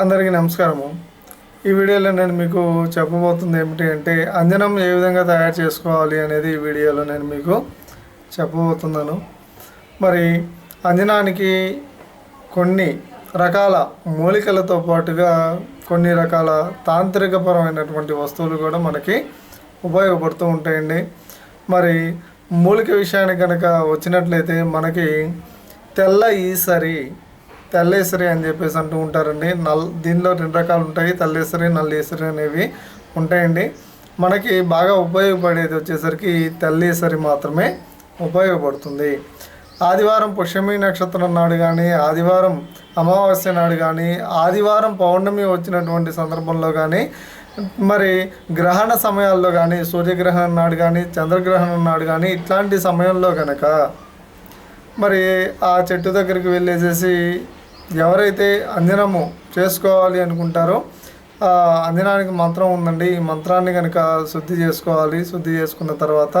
అందరికీ నమస్కారము. ఈ వీడియోలో నేను మీకు చెప్పబోతుంది ఏమిటి అంటే అంజనం ఏ విధంగా తయారు చేసుకోవాలి అనేది ఈ వీడియోలో నేను మీకు చెప్పబోతున్నాను. మరి అంజనానికి కొన్ని రకాల మూలికలతో పాటుగా కొన్ని రకాల తాంత్రికపరమైనటువంటి వస్తువులు కూడా మనకి ఉపయోగపడుతూ ఉంటాయండి. మరి మూలిక విషయానికి కనుక వచ్చినట్లయితే మనకి తెల్ల ఈసరి తెల్లేసరి అని చెప్పేసి అంటూ ఉంటారండి. నల్ దీనిలో రెండు రకాలు ఉంటాయి. తెల్లేసరి నల్లేసరి అనేవి ఉంటాయండి. మనకి బాగా ఉపయోగపడేది వచ్చేసరికి తెల్లేసరి మాత్రమే ఉపయోగపడుతుంది. ఆదివారం పుష్యమి నక్షత్రం నాడు కానీ ఆదివారం అమావాస్య నాడు కానీ ఆదివారం పౌర్ణమి వచ్చినటువంటి సందర్భంలో కానీ మరి గ్రహణ సమయాల్లో కానీ సూర్యగ్రహణం నాడు కానీ చంద్రగ్రహణం నాడు కానీ ఇట్లాంటి సమయంలో కనుక మరి ఆ చెట్టు దగ్గరికి వెళ్ళేసేసి ఎవరైతే అంజనము చేసుకోవాలి అనుకుంటారో అంజనానికి మంత్రం ఉందండి. ఈ మంత్రాన్ని కనుక శుద్ధి చేసుకోవాలి శుద్ధి చేసుకున్న తర్వాత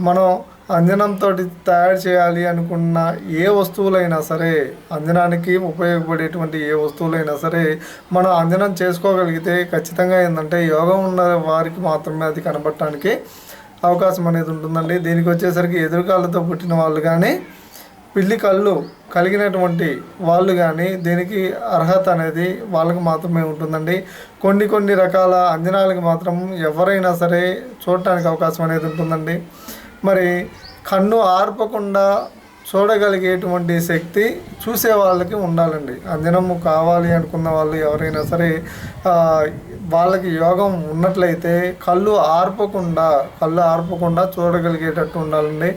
మనం అంజనంతో తయారు చేయాలి అనుకున్న ఏ వస్తువులైనా సరే అంజనానికి ఉపయోగపడేటువంటి ఏ వస్తువులైనా సరే మనం అంజనం చేసుకోగలిగితే ఖచ్చితంగా ఏంటంటే యోగం ఉన్న వారికి మాత్రమే అది కనబడటానికి అవకాశం అనేది ఉంటుందండి. దీనికి వచ్చేసరికి ఎదురుకాలతో పుట్టిన వాళ్ళు కానీ పిల్లి కళ్ళు కలిగినటువంటి వాళ్ళు కానీ దీనికి అర్హత అనేది వాళ్ళకి మాత్రమే ఉంటుందండి. కొన్ని కొన్ని రకాల అంజనాలకు మాత్రం ఎవరైనా సరే చూడటానికి అవకాశం అనేది ఉంటుందండి. మరి కన్ను ఆర్పకుండా చూడగలిగేటువంటి శక్తి చూసే వాళ్ళకి ఉండాలండి. అంజనము కావాలి అనుకున్న వాళ్ళు ఎవరైనా సరే వాళ్ళకి యోగం ఉన్నట్లయితే కళ్ళు ఆర్పకుండా కళ్ళు ఆర్పకుండా చూడగలిగేటట్టు ఉండాలండి.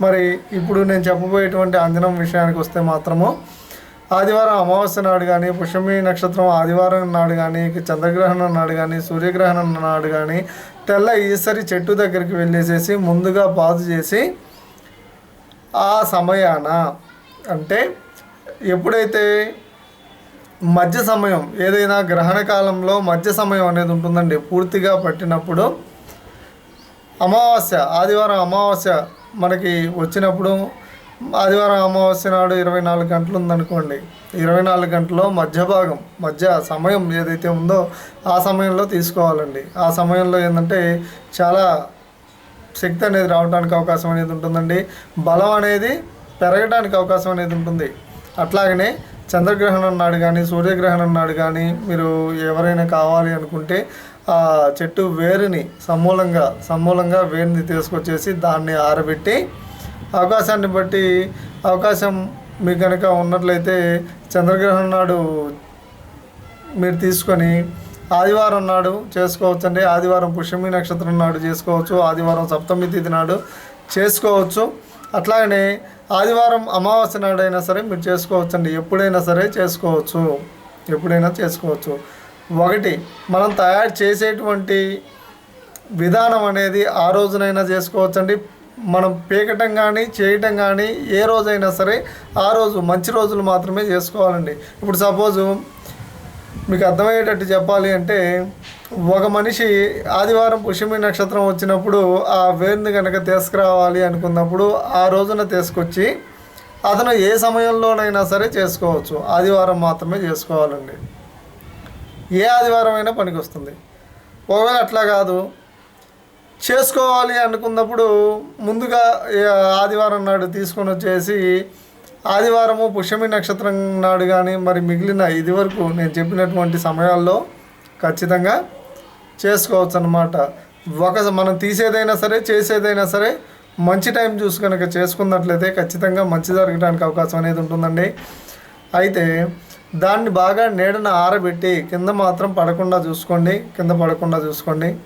మరి ఇప్పుడు నేను చెప్పబోయేటువంటి అంజనం విషయానికి వస్తే మాత్రము ఆదివారం అమావాస్య నాడు కానీ పుష్యమి నక్షత్రం ఆదివారం నాడు కానీ చంద్రగ్రహణం నాడు కానీ సూర్యగ్రహణం నాడు కానీ తెల్ల ఈసరి చెట్టు దగ్గరికి వెళ్ళేసేసి ముందుగా బాధ చేసి ఆ సమయాన అంటే ఎప్పుడైతే మధ్య సమయం ఏదైనా గ్రహణ కాలంలో మధ్య సమయం అనేది ఉంటుందండి పూర్తిగా పట్టినప్పుడు అమావాస్య ఆదివారం అమావాస్య మనకి వచ్చినప్పుడు ఆదివారం అమావాస్య నాడు ఇరవై నాలుగు గంటలు ఉందనుకోండి. ఇరవై నాలుగు గంటల్లో మధ్య భాగం మధ్య సమయం ఏదైతే ఉందో ఆ సమయంలో తీసుకోవాలండి. ఆ సమయంలో ఏంటంటే చాలా శక్తి అనేది రావడానికి అవకాశం అనేది ఉంటుందండి. బలం అనేది పెరగడానికి అవకాశం అనేది ఉంటుంది. అట్లాగనే చంద్రగ్రహణం నాడు కానీ సూర్యగ్రహణం నాడు కానీ మీరు ఎవరైనా కావాలి అనుకుంటే ఆ చెట్టు వేరుని సమూలంగా సమూలంగా వేరుని తీసుకొచ్చేసి దాన్ని ఆరబెట్టి అవకాశాన్ని బట్టి అవకాశం మీకు కనుక ఉన్నట్లయితే చంద్రగ్రహణం నాడు మీరు తీసుకొని ఆదివారం నాడు చేసుకోవచ్చండి. ఆదివారం పుష్యమి నక్షత్రం నాడు చేసుకోవచ్చు. ఆదివారం సప్తమి తిథి నాడు చేసుకోవచ్చు. అట్లాగనే ఆదివారం అమావాస్య నాడైనా సరే మీరు చేసుకోవచ్చండి. ఎప్పుడైనా సరే చేసుకోవచ్చు. ఎప్పుడైనా చేసుకోవచ్చు. ఒకటి మనం తయారు చేసేటువంటి విధానం అనేది ఆ రోజునైనా చేసుకోవచ్చండి. మనం పీకటం కానీ చేయటం కానీ ఏ రోజైనా సరే ఆ రోజు మంచి రోజులు మాత్రమే చేసుకోవాలండి. ఇప్పుడు సపోజు మీకు అర్థమయ్యేటట్టు చెప్పాలి అంటే ఒక మనిషి ఆదివారం పుష్యమి నక్షత్రం వచ్చినప్పుడు ఆ వేరుని కనుక తీసుకురావాలి అనుకున్నప్పుడు ఆ రోజున తీసుకొచ్చి అతను ఏ సమయంలోనైనా సరే చేసుకోవచ్చు. ఆదివారం మాత్రమే చేసుకోవాలండి. ఏ ఆదివారం అయినా పనికి వస్తుంది ఒకవేళ అట్లా కాదు చేసుకోవాలి అనుకున్నప్పుడు ముందుగా ఆదివారం నాడు తీసుకొని వచ్చేసి ఆదివారము పుష్యమి నక్షత్రం నాడు కానీ మరి మిగిలిన ఇది వరకు నేను చెప్పినటువంటి సమయాల్లో ఖచ్చితంగా చేసుకోవచ్చు అనమాట ఒక మనం తీసేదైనా సరే చేసేదైనా సరే మంచి టైం చూసి కనుక చేసుకున్నట్లయితే ఖచ్చితంగా మంచి జరగడానికి అవకాశం అనేది ఉంటుందండి. అయితే దాన్ని బాగా నీడన ఆరబెట్టి కింద మాత్రం పడకుండా చూసుకోండి. కింద పడకుండా చూసుకోండి.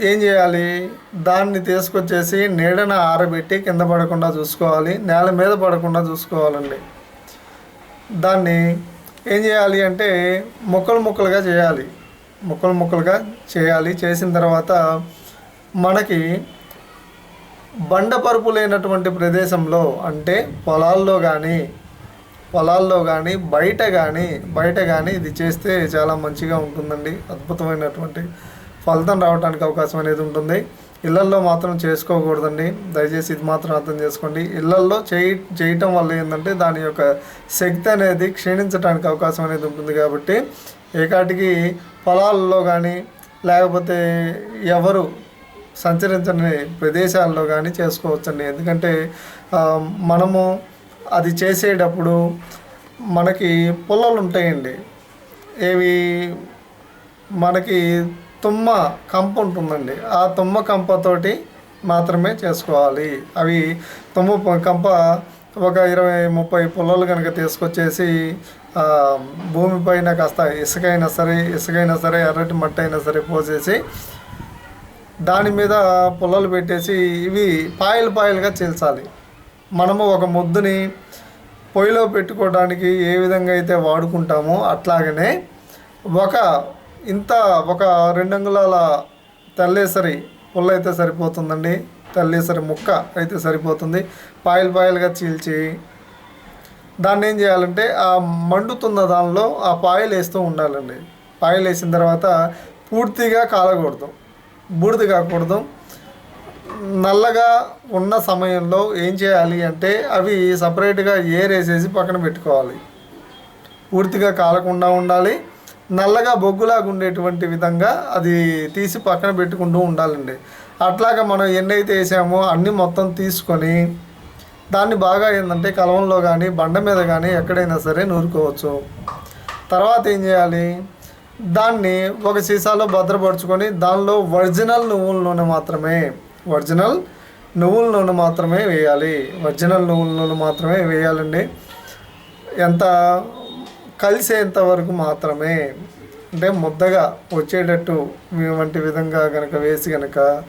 ఏం చేయాలి? దాన్ని తీసుకొచ్చేసి నీడన ఆరబెట్టి కింద పడకుండా చూసుకోవాలి. నేల మీద పడకుండా చూసుకోవాలండి. దాన్ని ఏం చేయాలి అంటే ముక్కలు ముక్కలుగా చేయాలి. ముక్కలు ముక్కలుగా చేయాలి. చేసిన తర్వాత మనకి బండపరుపు లేనటువంటి ప్రదేశంలో అంటే పొలాల్లో కానీ పొలాల్లో కానీ బయట కానీ బయట కానీ ఇది చేస్తే చాలా మంచిగా ఉంటుందండి. అద్భుతమైనటువంటి ఫలితం రావడానికి అవకాశం అనేది ఉంటుంది. ఇళ్ళల్లో మాత్రం చేసుకోకూడదండి. దయచేసి ఇది మాత్రం అర్థం చేసుకోండి. ఇళ్ళల్లో చేయి చేయటం వల్ల ఏంటంటే దాని యొక్క శక్తి అనేది క్షీణించడానికి అవకాశం అనేది ఉంటుంది కాబట్టి ఏకాటికి పొలాల్లో కానీ లేకపోతే ఎవరు సంచరించని ప్రదేశాల్లో కానీ చేసుకోవచ్చండి. ఎందుకంటే మనము అది చేసేటప్పుడు మనకి పుల్లలు ఉంటాయండి. ఏవి మనకి తుమ్మ కంప ఉంటుందండి. ఆ తుమ్మ కంపతోటి మాత్రమే చేసుకోవాలి. అవి తుమ్మ కంప ఒక ఇరవై ముప్పై పుల్లలు కనుక తీసుకొచ్చేసి భూమిపైన కాస్త ఇసుకైనా సరే ఇసుకైనా సరే ఎర్రటి మట్టి అయినా సరే పోసేసి దాని మీద పుల్లలు పెట్టేసి ఇవి పాయలు పాయలుగా చీల్చాలి. మనము ఒక ముద్దుని పొయ్యిలో పెట్టుకోవడానికి ఏ విధంగా అయితే వాడుకుంటామో అట్లాగనే ఒక ఇంత ఒక రెండు అంగుళాల తెల్లేసరి పుల్ల అయితే సరిపోతుందండి. తెల్లేసరి ముక్క అయితే సరిపోతుంది. పాయలు పాయలుగా చీల్చి దాన్ని ఏం చేయాలంటే ఆ మండుతున్న దానిలో ఆ పాయలు వేస్తూ ఉండాలండి. పాయలు వేసిన తర్వాత పూర్తిగా కాలకూడదు. బూడిద కాకూడదు. నల్లగా ఉన్న సమయంలో ఏం చేయాలి అంటే అవి సపరేట్గా ఏరేసేసి పక్కన పెట్టుకోవాలి. పూర్తిగా కాలకుండా ఉండాలి. నల్లగా బొగ్గులాగా ఉండేటువంటి విధంగా అది తీసి పక్కన పెట్టుకుంటూ ఉండాలండి. అట్లాగా మనం ఎన్నైతే వేసామో అన్నీ మొత్తం తీసుకొని దాన్ని బాగా ఏంటంటే కలవంలో కానీ బండ మీద కానీ ఎక్కడైనా సరే నూరుకోవచ్చు. తర్వాత ఏం చేయాలి? దాన్ని ఒక సీసాలో భద్రపరుచుకొని దానిలో ఒరిజినల్ నువ్వుల నూనె మాత్రమే ఒరిజినల్ నువ్వుల నూనె మాత్రమే వేయాలి. ఒరిజినల్ నువ్వుల నూనె మాత్రమే వేయాలండి. ఎంత కలిసేంత వరకు మాత్రమే. అంటే ముద్దగా వచ్చేటట్టు మీ- వంటి విధంగా కనుక వేసి కనుక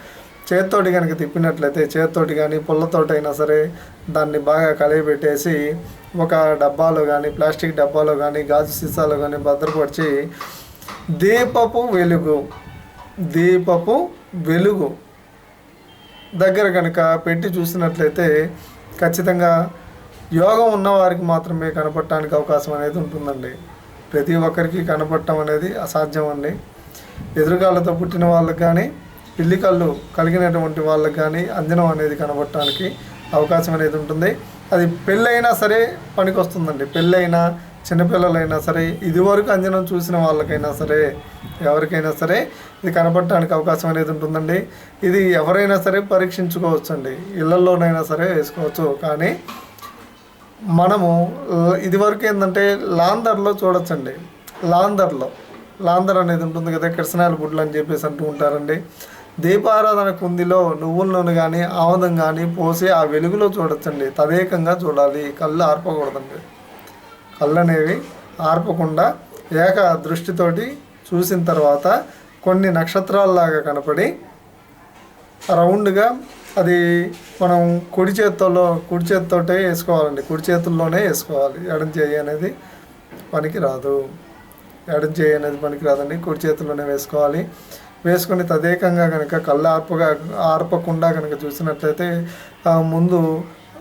చేత్తోటి కనుక తిప్పినట్లయితే చేత్తోటి కానీ పుల్లతోటి అయినా సరే దాన్ని బాగా కలియబెట్టేసి ఒక డబ్బాలో కానీ ప్లాస్టిక్ డబ్బాలో కానీ గాజు సీసాలో కానీ భద్రపరిచి దీపపు వెలుగు దీపపు వెలుగు దగ్గర కనుక పెట్టి చూసినట్లయితే ఖచ్చితంగా యోగం ఉన్నవారికి మాత్రమే కనపడటానికి అవకాశం అనేది ఉంటుందండి. ప్రతి ఒక్కరికి కనపడటం అనేది అసాధ్యం అండి. ఎదురుగాళ్ళతో పుట్టిన వాళ్ళకి కానీ పిల్లి కళ్ళు కలిగినటువంటి వాళ్ళకి కానీ అంజనం అనేది కనపడటానికి అవకాశం అనేది ఉంటుంది. అది పెళ్ళైనా సరే పనికి వస్తుందండి పెళ్ళైనా చిన్నపిల్లలైనా సరే ఇదివరకు అంజనం చూసిన వాళ్ళకైనా సరే ఎవరికైనా సరే ఇది కనపడటానికి అవకాశం అనేది ఉంటుందండి. ఇది ఎవరైనా సరే పరీక్షించుకోవచ్చండి. ఇళ్ళలోనైనా సరే వేసుకోవచ్చు. కానీ మనము ఇదివరకు ఏంటంటే లాందర్లో చూడొచ్చండి. లాందర్లో లాందర్ అనేది ఉంటుంది కదా కిరసనాల గుడ్లు అని చెప్పేసి అంటూ ఉంటారండి. దీపారాధన కుందిలో నువ్వుల నూనె కానీ ఆముదం కానీ పోసి ఆ వెలుగులో చూడొచ్చండి. తదేకంగా చూడాలి. కళ్ళు ఆర్పకూడదండి. కళ్ళు అనేవి ఆర్పకుండా ఏక దృష్టితోటి చూసిన తర్వాత కొన్ని నక్షత్రాలలాగా కనపడి రౌండ్గా అది మనం కుడి చేతుల్లో కుడి చేతితోటే వేసుకోవాలండి. కుడి చేతుల్లోనే వేసుకోవాలి. ఎడం చేయి అనేది పనికి రాదు. ఎడం చేయి అనేది పనికి రాదండి. కుడి చేతుల్లోనే వేసుకోవాలి. వేసుకొని తదేకంగా కనుక కళ్ళు ఆర్పగా ఆర్పకుండా కనుక చూసినట్లయితే ముందు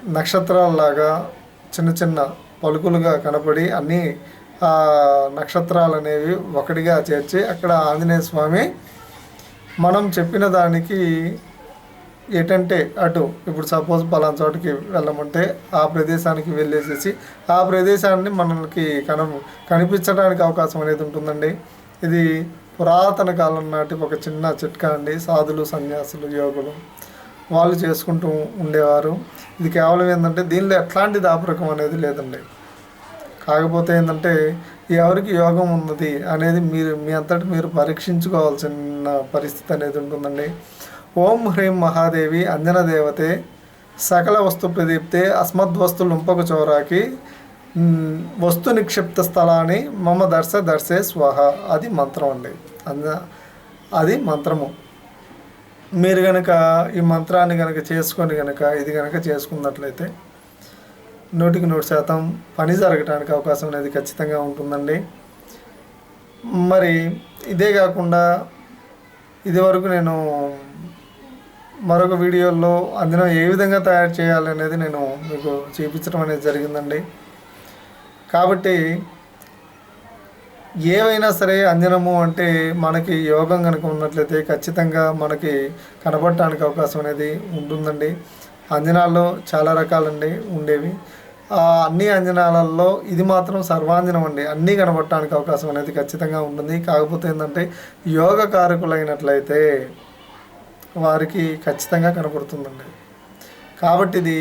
నక్షత్రాలలాగా చిన్న చిన్న పలుకులుగా కనపడి అన్ని ఆ నక్షత్రాలు అనేవి ఒకటిగా చేర్చి అక్కడ ఆంజనేయ స్వామి మనం చెప్పిన దానికి ఏంటంటే అటు ఇప్పుడు సపోజ్ పలానా చోటికి వెళ్ళమంటే ఆ ప్రదేశానికి వెళ్ళేసేసి ఆ ప్రదేశాన్ని మనకి కన కనిపించడానికి అవకాశం అనేది ఉంటుందండి. ఇది పురాతన కాలం నాటి ఒక చిన్న చిట్కా అండి. సాధులు సన్యాసులు యోగులు. వాళ్ళు చేసుకుంటూ ఉండేవారు. ఇది కేవలం ఏంటంటే దీనిలో ఎట్లాంటి దాపరకం అనేది లేదండి. కాకపోతే ఏంటంటే ఎవరికి యోగం ఉన్నది అనేది మీరు మీ అంతటి మీరు పరీక్షించుకోవాల్సిన పరిస్థితి అనేది ఉంటుందండి. ఓం హ్రీం మహాదేవి అంజన దేవతే సకల వస్తు ప్రదీప్తే అస్మద్వస్తు లుంపక చోరాకి వస్తు నిక్షిప్త స్థలాన్ని మమ దర్శ దర్శే స్వాహ. అది మంత్రం అండి. అంజ అది మంత్రము. మీరు కనుక ఈ మంత్రాన్ని కనుక చేసుకొని కనుక ఇది కనుక చేసుకున్నట్లయితే నూటికి నూరు శాతం పని జరగడానికి అవకాశం అనేది ఖచ్చితంగా ఉంటుందండి. మరి ఇదే కాకుండా ఇదివరకు నేను మరొక వీడియోలో అందులో ఏ విధంగా తయారు చేయాలి అనేది నేను మీకు చూపించడం అనేది జరిగిందండి. కాబట్టి ఏవైనా సరే అంజనము అంటే మనకి యోగం కనుక ఉన్నట్లయితే ఖచ్చితంగా మనకి కనపడటానికి అవకాశం అనేది ఉంటుందండి. అంజనాల్లో చాలా రకాలండి ఉండేవి. ఆ అన్ని అంజనాలలో ఇది మాత్రం సర్వాంజనం అండి అన్నీ కనపడటానికి అవకాశం అనేది ఖచ్చితంగా ఉంటుంది. కాకపోతే ఏంటంటే యోగ కారకులైనట్లయితే వారికి ఖచ్చితంగా కనపడుతుందండి. కాబట్టి ఇది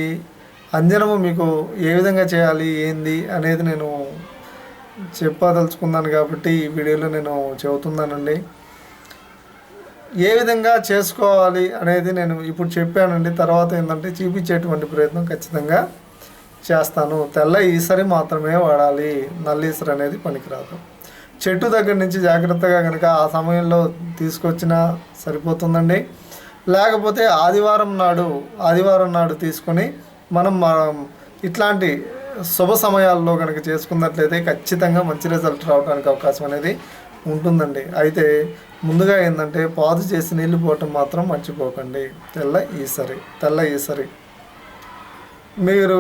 అంజనము మీకు ఏ విధంగా చేయాలి ఏంది అనేది నేను చెప్పదలుచుకున్నాను కాబట్టి ఈ వీడియోలో నేను చెబుతున్నానండి. ఏ విధంగా చేసుకోవాలి అనేది నేను ఇప్పుడు చెప్పానండి. తర్వాత ఏంటంటే చూపించేటువంటి ప్రయత్నం ఖచ్చితంగా చేస్తాను. తెల్ల ఈసరి మాత్రమే వాడాలి. నల్ల ఈసరి అనేది పనికిరాదు. చెట్టు దగ్గర నుంచి జాగ్రత్తగా కనుక ఆ సమయంలో తీసుకొచ్చినా సరిపోతుందండి. లేకపోతే ఆదివారం నాడు ఆదివారం నాడు తీసుకొని మనం ఇట్లాంటి శుభ సమయాల్లో కనుక చేసుకున్నట్లయితే ఖచ్చితంగా మంచి రిజల్ట్ రావడానికి అవకాశం అనేది ఉంటుందండి. అయితే ముందుగా ఏంటంటే పాదు చేసి నీళ్ళు పోవటం మాత్రం మర్చిపోకండి. తెల్ల ఈసరి తెల్ల ఈసరి. మీరు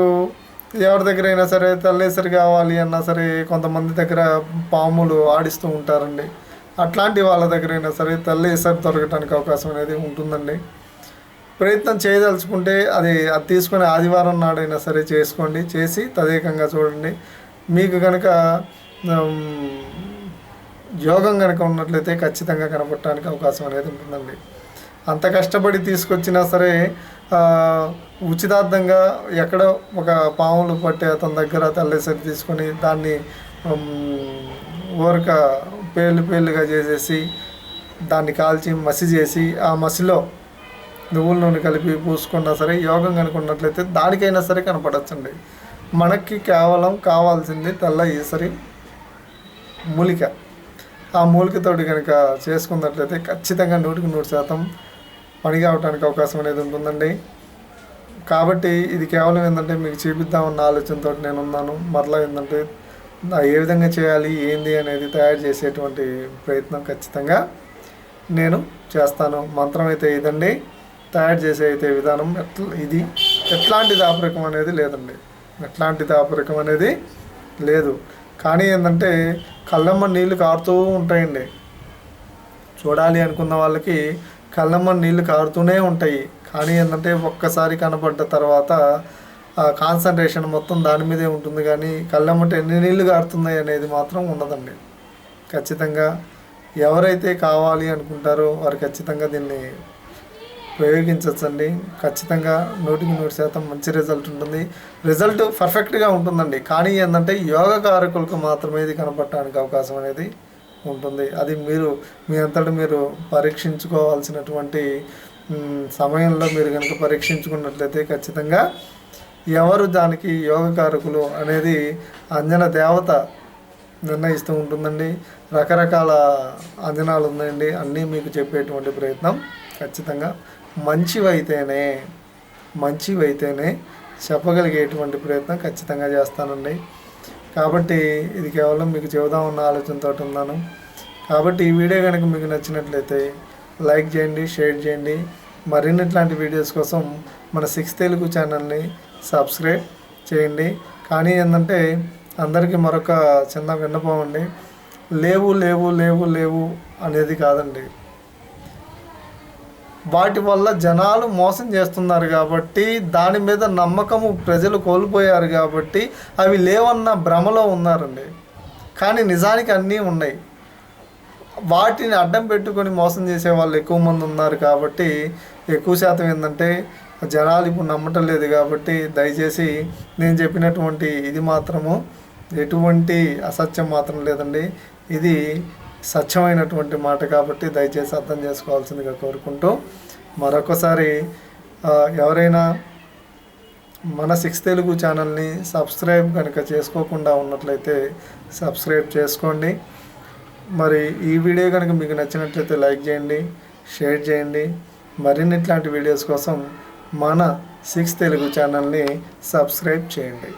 ఎవరి దగ్గర అయినా సరే తెల్లేసరి కావాలి అన్నా సరే కొంతమంది దగ్గర పాములు ఆడిస్తూ ఉంటారండి. అట్లాంటి వాళ్ళ దగ్గర అయినా సరే తెల్లేసరి దొరకడానికి అవకాశం అనేది ఉంటుందండి. ప్రయత్నం చేయదలుచుకుంటే అది అది తీసుకుని ఆదివారం నాడైనా సరే చేసుకోండి. చేసి తదేకంగా చూడండి. మీకు కనుక యోగం కనుక ఉన్నట్లయితే ఖచ్చితంగా కనపడటానికి అవకాశం అనేది ఉంటుందండి. అంత కష్టపడి తీసుకొచ్చినా సరే ఉచితార్థంగా ఎక్కడో ఒక పాములు పట్టే అతని దగ్గర తెల్లేసరి తీసుకొని దాన్ని ఊరక పేర్లు పేర్లుగా చేసేసి దాన్ని కాల్చి మసి చేసి ఆ మసిలో నువ్వుల నూనె కలిపి పూసుకున్నా సరే యోగం కనుకున్నట్లయితే దానికైనా సరే కనపడచ్చండి. మనకి కేవలం కావాల్సింది తెల్ల ఈసరి మూలిక. ఆ మూలికతోటి కనుక చేసుకున్నట్లయితే ఖచ్చితంగా నూటికి నూరు శాతం పనిగా అవడానికి అవకాశం అనేది ఉంటుందండి. కాబట్టి ఇది కేవలం ఏంటంటే మీకు చూపిద్దామన్న ఆలోచనతో నేను ఉన్నాను. మరలా ఏంటంటే ఏ విధంగా చేయాలి ఏంది అనేది తయారు చేసేటువంటి ప్రయత్నం ఖచ్చితంగా నేను చేస్తాను. మంత్రం అయితే ఇదండి. తయారు చేసే అయితే విధానం ఎట్లా ఇది ఎట్లాంటి దాపరికం అనేది లేదండి. ఎట్లాంటి దాపరికం అనేది లేదు. కానీ ఏంటంటే కళ్ళమ్మ నీళ్ళు కారుతూ ఉంటాయండి. చూడాలి అనుకున్న వాళ్ళకి కళ్ళమ్మ నీళ్ళు కారుతూనే ఉంటాయి. కానీ ఏంటంటే ఒక్కసారి కనపడ్డ తర్వాత ఆ కాన్సన్ట్రేషన్ మొత్తం దాని మీదే ఉంటుంది. కానీ కళ్ళమ్మట ఎన్ని నీళ్ళు కారుతున్నాయి అనేది మాత్రం ఉండదండి. ఖచ్చితంగా ఎవరైతే కావాలి అనుకుంటారో వారు ఖచ్చితంగా దీన్ని ప్రయోగించవచ్చండి ఖచ్చితంగా నూటికి నూరు శాతం మంచి రిజల్ట్ ఉంటుంది. రిజల్ట్ పర్ఫెక్ట్గా ఉంటుందండి. కానీ ఏంటంటే యోగ కారకులకు మాత్రమే ఇది కనపడటానికి అవకాశం అనేది ఉంటుంది. అది మీరు మీ అంతటా మీరు పరీక్షించుకోవాల్సినటువంటి సమయంలో మీరు కనుక పరీక్షించుకున్నట్లయితే ఖచ్చితంగా ఎవరు దానికి యోగకారకులు అనేది అంజన దేవత నిర్ణయిస్తూ ఉంటుందండి. రకరకాల అంజనాలు ఉన్నాయండి. అన్నీ మీకు చెప్పేటువంటి ప్రయత్నం. ఖచ్చితంగా మంచివైతేనే మంచివైతేనే చెప్పగలిగేటువంటి ప్రయత్నం ఖచ్చితంగా చేస్తానండి. కాబట్టి ఇది కేవలం మీకు చెబుదామన్న ఆలోచనతో ఉన్నాను. కాబట్టి ఈ వీడియో కనుక మీకు నచ్చినట్లయితే లైక్ చేయండి షేర్ చేయండి. మరిన్ని ఇట్లాంటి వీడియోస్ కోసం మన సిక్స్ తెలుగు ఛానల్ని సబ్స్క్రైబ్ చేయండి. కానీ ఏంటంటే అందరికీ మరొక చిన్న విన్నపం అండి. లేవు లేవు లేవు లేవు అనేది కాదండి. వాటి వల్ల జనాలు మోసం చేస్తున్నారు కాబట్టి దాని మీద నమ్మకము ప్రజలు కోల్పోయారు కాబట్టి అవి లేవన్న భ్రమలో ఉన్నారండి. కానీ నిజానికి అన్నీ ఉన్నాయి. వాటిని అడ్డం పెట్టుకొని మోసం చేసే వాళ్ళు ఎక్కువ మంది ఉన్నారు కాబట్టి ఎక్కువ శాతం ఏంటంటే జనాలు ఇప్పుడు నమ్మటం లేదు కాబట్టి దయచేసి నేను చెప్పినటువంటి ఇది మాత్రము ఎటువంటి అసత్యం మాత్రం లేదండి. ఇది సత్యమైనటువంటి మాట కాబట్టి దయచేసి అర్థం చేసుకోవాల్సిందిగా కోరుకుంటూ మరొకసారి ఎవరైనా మన సిక్స్ తెలుగు ఛానల్ని సబ్స్క్రైబ్ కనుక చేసుకోకుండా ఉన్నట్లయితే సబ్స్క్రైబ్ చేసుకోండి. మరి ఈ వీడియో కనుక మీకు నచ్చినట్లయితే లైక్ చేయండి షేర్ చేయండి. మరిన్ని ఇట్లాంటి వీడియోస్ కోసం మన సిక్స్ తెలుగు ఛానల్ని సబ్స్క్రైబ్ చేయండి.